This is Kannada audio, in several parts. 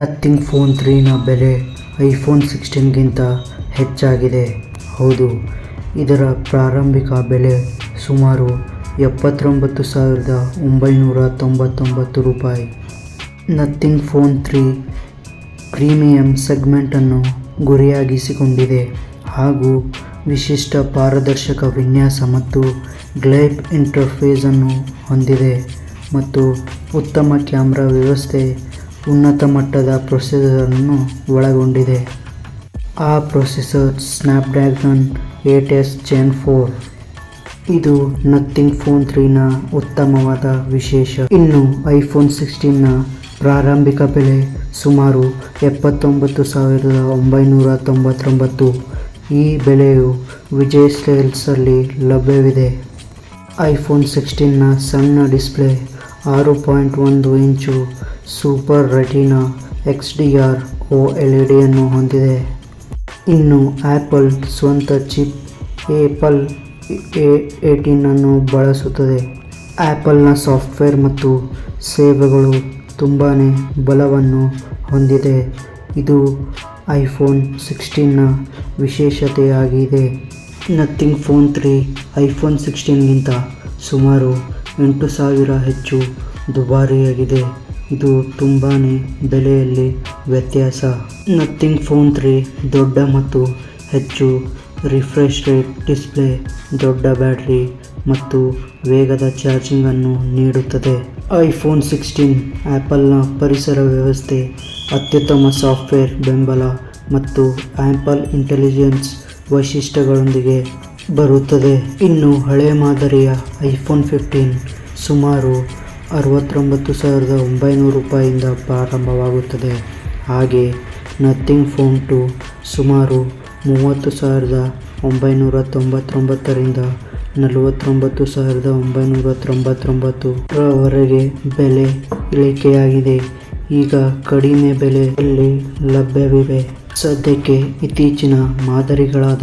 ನಥಿಂಗ್ ಫೋನ್ ತ್ರೀನ ಬೆಲೆ ಐಫೋನ್ ಸಿಕ್ಸ್ಟೀನ್ಗಿಂತ ಹೆಚ್ಚಾಗಿದೆ. ಹೌದು, ಇದರ ಪ್ರಾರಂಭಿಕ ಬೆಲೆ ಸುಮಾರು ಎಪ್ಪತ್ತೊಂಬತ್ತು ಸಾವಿರದ ಒಂಬೈನೂರ ತೊಂಬತ್ತೊಂಬತ್ತು ರೂಪಾಯಿ. ನಥಿಂಗ್ ಫೋನ್ ತ್ರೀ ಪ್ರೀಮಿಯಂ ಸೆಗ್ಮೆಂಟನ್ನು ಗುರಿಯಾಗಿಸಿಕೊಂಡಿದೆ ಹಾಗೂ ವಿಶಿಷ್ಟ ಪಾರದರ್ಶಕ ವಿನ್ಯಾಸ ಮತ್ತು ಗ್ಲೈಪ್ ಇಂಟರ್ಫೇಸನ್ನು ಹೊಂದಿದೆ ಮತ್ತು ಉತ್ತಮ ಕ್ಯಾಮ್ರಾ ವ್ಯವಸ್ಥೆ ಉನ್ನತ ಮಟ್ಟದ ಪ್ರೊಸೆಸರನ್ನು ಒಳಗೊಂಡಿದೆ. ಆ processor Snapdragon eight S gen four ಇದು ನಥಿಂಗ್ ಫೋನ್ ತ್ರೀನ ಉತ್ತಮವಾದ ವಿಶೇಷ. ಇನ್ನು ಐಫೋನ್ ಸಿಕ್ಸ್ಟೀನ್ನ ಪ್ರಾರಂಭಿಕ ಬೆಲೆ ಸುಮಾರು ಎಪ್ಪತ್ತೊಂಬತ್ತು ಸಾವಿರದ ಒಂಬೈನೂರ ತೊಂಬತ್ತೊಂಬತ್ತು. ಈ ಬೆಲೆಯು ವಿಜಯ್ ಸೇಲ್ಸಲ್ಲಿ ಲಭ್ಯವಿದೆ. ಐಫೋನ್ ಸಿಕ್ಸ್ಟೀನ್ನ ಸಣ್ಣ ಡಿಸ್ಪ್ಲೇ ಆರು ಪಾಯಿಂಟ್ ಒಂದು ಇಂಚು super retina X D R O L E ಡಿಯನ್ನು ಹೊಂದಿದೆ. ಇನ್ನು ಆ್ಯಪಲ್ ಸ್ವಂತ ಚಿಪ್ ಏಪಲ್ ಎ ಅನ್ನು ಬಳಸುತ್ತದೆ. ಆ್ಯಪಲ್ನ ಸಾಫ್ಟ್ವೇರ್ ಮತ್ತು ಸೇವೆಗಳು ತುಂಬಾ ಬಲವನ್ನು ಹೊಂದಿದೆ. ಇದು ಐಫೋನ್ ಸಿಕ್ಸ್ಟೀನ್ನ ವಿಶೇಷತೆಯಾಗಿದೆ. ನಥಿಂಗ್ ಫೋನ್ ತ್ರೀ ಐಫೋನ್ ಸಿಕ್ಸ್ಟೀನ್ಗಿಂತ ಸುಮಾರು ಎಂಟು ಸಾವಿರ ಹೆಚ್ಚು ದುಬಾರಿಯಾಗಿದೆ. ಇದು ತುಂಬಾ ಬೆಲೆಯಲ್ಲಿ ವ್ಯತ್ಯಾಸ. ನಥಿಂಗ್ ಫೋನ್ ತ್ರೀ ದೊಡ್ಡ ಮತ್ತು ಹೆಚ್ಚು ರಿಫ್ರೆಶ್ ರೇಟ್ ಡಿಸ್ಪ್ಲೇ ದೊಡ್ಡ ಬ್ಯಾಟ್ರಿ ಮತ್ತು ವೇಗದ ಚಾರ್ಜಿಂಗನ್ನು ನೀಡುತ್ತದೆ. ಐಫೋನ್ ಸಿಕ್ಸ್ಟೀನ್ ಆ್ಯಪಲ್ನ ಪರಿಸರ ವ್ಯವಸ್ಥೆ, ಅತ್ಯುತ್ತಮ ಸಾಫ್ಟ್ವೇರ್ ಬೆಂಬಲ ಮತ್ತು ಆ್ಯಪಲ್ ಇಂಟೆಲಿಜೆನ್ಸ್ ವೈಶಿಷ್ಟ್ಯಗಳೊಂದಿಗೆ ಬರುತ್ತದೆ. ಇನ್ನು ಹಳೆಯ ಮಾದರಿಯ ಐಫೋನ್ ಫಿಫ್ಟೀನ್ ಸುಮಾರು ಅರವತ್ತೊಂಬತ್ತು ಸಾವಿರದ ಒಂಬೈನೂರು ರೂಪಾಯಿಂದ ಪ್ರಾರಂಭವಾಗುತ್ತದೆ. ಹಾಗೆ ನಥಿಂಗ್ ಫೋನ್ ಟು ಸುಮಾರು ಮೂವತ್ತು ಸಾವಿರದ ಒಂಬೈನೂರ ತೊಂಬತ್ತೊಂಬತ್ತರಿಂದ ನಲವತ್ತೊಂಬತ್ತು ಸಾವಿರದ ಒಂಬೈನೂರ ತೊಂಬತ್ತೊಂಬತ್ತು ರವರೆಗೆ ಬೆಲೆ ಇಳಿಕೆಯಾಗಿದೆ. ಈಗ ಕಡಿಮೆ ಬೆಲೆಯಲ್ಲಿ ಲಭ್ಯವಿವೆ. ಸದ್ಯಕ್ಕೆ ಇತ್ತೀಚಿನ ಮಾದರಿಗಳಾದ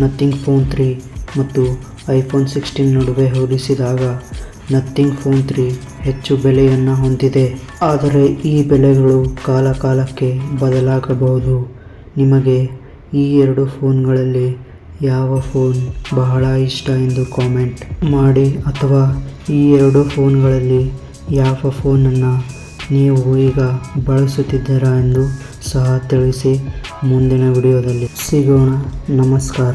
ನಥಿಂಗ್ ಫೋನ್ ತ್ರೀ ಮತ್ತು ಐಫೋನ್ ಸಿಕ್ಸ್ಟೀನ್ ನಡುವೆ ಹೋಲಿಸಿದಾಗ ನಥಿಂಗ್ ಫೋನ್ ತ್ರೀ ಹೆಚ್ಚು ಬೆಲೆಯನ್ನು ಹೊಂದಿದೆ. ಆದರೆ ಈ ಬೆಲೆಗಳು ಕಾಲಕಾಲಕ್ಕೆ ಬದಲಾಗಬಹುದು. ನಿಮಗೆ ಈ ಎರಡು ಫೋನ್ಗಳಲ್ಲಿ ಯಾವ ಫೋನ್ ಬಹಳ ಇಷ್ಟ ಎಂದು ಕಾಮೆಂಟ್ ಮಾಡಿ ಅಥವಾ ಈ ಎರಡು ಫೋನ್ಗಳಲ್ಲಿ ಯಾವ ಫೋನನ್ನು ನೀವು ಈಗ ಬಳಸುತ್ತಿದ್ದೀರಾ ಎಂದು ಸಹ ತಿಳಿಸಿ ಮುಂದಿನ ವಿಡಿಯೋದಲ್ಲಿ ಸಿಗೋಣ. ನಮಸ್ಕಾರ.